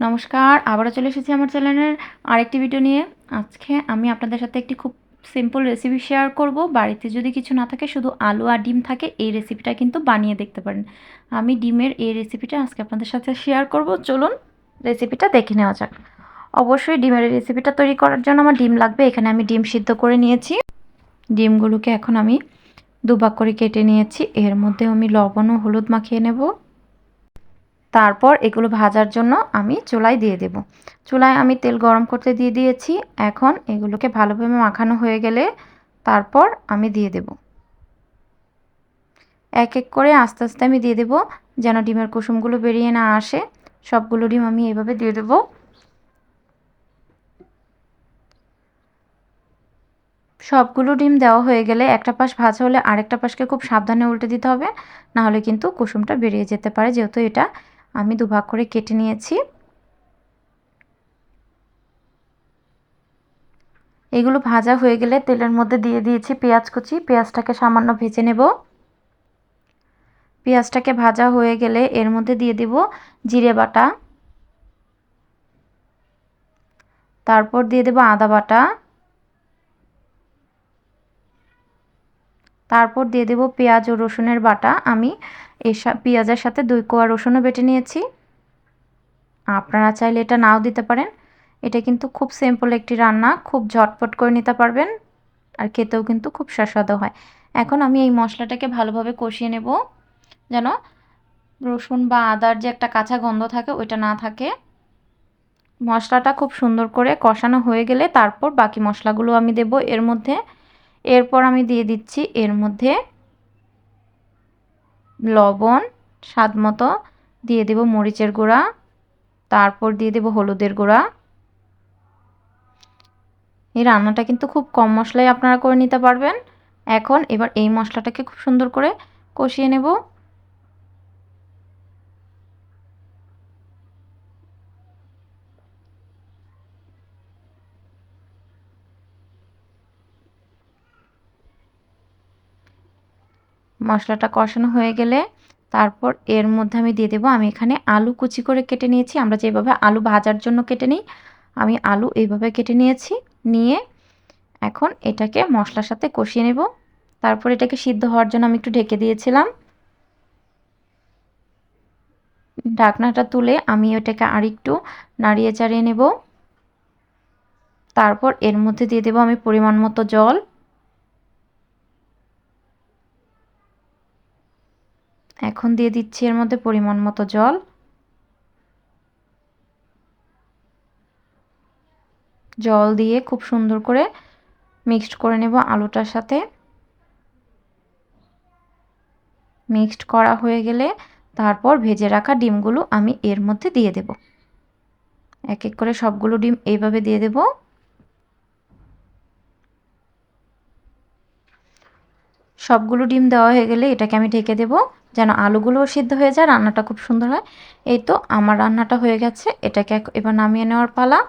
নমস্কার, আবারও চলে এসেছি আমার চ্যানেলের আরেকটি ভিডিও নিয়ে। আজকে আমি আপনাদের সাথে একটি খুব সিম্পল রেসিপি শেয়ার করব। বাড়িতে যদি কিছু না থাকে, শুধু আলু আর ডিম থাকে, এই রেসিপিটা কিন্তু বানিয়ে দেখতে পারেন। আমি ডিমের এই রেসিপিটা আজকে আপনাদের সাথে শেয়ার করব। চলুন রেসিপিটা দেখে নেওয়া যাক। অবশ্যই ডিমের রেসিপিটা তৈরি করার জন্য আমার ডিম লাগবে। এখানে আমি ডিম সিদ্ধ করে নিয়েছি। ডিমগুলোকে এখন আমি দুভাগ করে কেটে নিয়েছি। এর মধ্যে আমি লবণ ও হলুদ মাখিয়ে নেব। তারপর এগুলো ভাজার জন্য আমি চুলায় দিয়ে দেব। চুলায় আমি তেল গরম করতে দিয়ে দিয়েছি। এখন এগুলোকে ভালোভাবে মাখানো হয়ে গেলে তারপর আমি দিয়ে দেব। এক এক করে আস্তে আস্তে আমি দিয়ে দেব যেন ডিমের কুসুমগুলো বেরিয়ে না আসে। সবগুলো ডিম আমি এভাবে দিয়ে দেব। সবগুলো ডিম দেওয়া হয়ে গেলে একটা পাশ ভাজা হলে আরেকটা পাশকে খুব সাবধানে উল্টে দিতে হবে। না হলে কিন্তু কুসুমটা বেরিয়ে যেতে পারে, যেহেতু এটা আমি দুভাগ করে কেটে নিয়েছি। এগুলো ভাজা হয়ে গেলে তেলের মধ্যে দিয়ে দিয়েছি পেঁয়াজ কুচি। পেঁয়াজটাকে সামান্য ভেজে নেব। পেঁয়াজটাকে ভাজা হয়ে গেলে এর মধ্যে দিয়ে দেব জিরে বাটা। তারপর দিয়ে দেব আদা বাটা। তারপর দিয়ে দেব পেঁয়াজ ও রসুনের বাটা। আমি এই পেঁয়াজের সাথে দুই কোয়া রসুনও বেটে নিয়েছি। আপনারা চাইলে এটা নাও দিতে পারেন। এটা কিন্তু খুব সিম্পল একটি রান্না, খুব ঝটপট করে নিতে পারবেন আর খেতেও কিন্তু খুব সুস্বাদু হয়। এখন আমি এই মশলাটাকে ভালোভাবে কষিয়ে নেব। যেন রসুন বা আদার যে একটা কাঁচা গন্ধ থাকে, ওইটা না থাকে। মশলাটা খুব সুন্দর করে কষানো হয়ে গেলে তারপর বাকি মশলাগুলো আমি দেব। এর মধ্যে এরপর আমি দিয়ে দিচ্ছি এর মধ্যে লবণ, স্বাদ মতো। দিয়ে দেব মরিচের গুঁড়া। তারপর দিয়ে দেব হলুদের গুঁড়া। এই রান্নাটা কিন্তু খুব কম মশলায় আপনারা করে নিতে পারবেন। এখন এবার এই মশলাটাকে খুব সুন্দর করে কষিয়ে নেব। মশলাটা কষানো হয়ে গেলে তারপর এর মধ্যে আমি দিয়ে দেবো। আমি এখানে আলু কুচি করে কেটে নিয়েছি। আমরা যেভাবে আলু ভাজার জন্য কেটে নিই, আমি আলু এইভাবে কেটে নিয়েছি। নিয়ে এখন এটাকে মশলার সাথে কষিয়ে নেব। তারপর এটাকে সিদ্ধ হওয়ার জন্য আমি একটু ঢেকে দিয়েছিলাম। ঢাকনাটা তুলে আমি ওটাকে আরেকটু নাড়িয়ে চাড়িয়ে নেব। তারপর এর মধ্যে দিয়ে দেবো আমি পরিমাণ মতো জল। এখন দিয়ে দিচ্ছি এর মধ্যে পরিমাণ মতো জল। জল দিয়ে খুব সুন্দর করে মিক্সড করে নেব আলুটার সাথে। মিক্সড করা হয়ে গেলে তারপর ভেজে রাখা ডিমগুলো আমি এর মধ্যে দিয়ে দেব। এক এক করে সবগুলো ডিম এইভাবে দিয়ে দেব। সবগুলো ডিম দেওয়া হয়ে গেলে এটাকে আমি ঢেকে দেবো। যেন আলুগুলোও সিদ্ধ হয়ে যায়, রান্নাটা খুব সুন্দর হয়। এই তো আমার রান্নাটা হয়ে গেছে, এটাকে এবার নামিয়ে নেওয়ার পালা।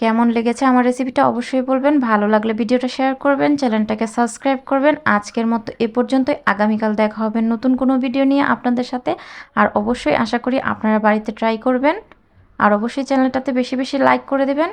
কেমন লেগেছে আমার রেসিপিটা অবশ্যই বলবেন, ভালো লাগলে ভিডিওটা শেয়ার করবেন, চ্যানেলটাকে সাবস্ক্রাইব করবেন। আজকের মতো এ পর্যন্তই, আগামীকাল দেখা হবে নতুন কোনো ভিডিও নিয়ে আপনাদের সাথে। আর অবশ্যই আশা করি আপনারা বাড়িতে ট্রাই করবেন। আর অবশ্যই চ্যানেলটাতে বেশি বেশি লাইক করে দেবেন।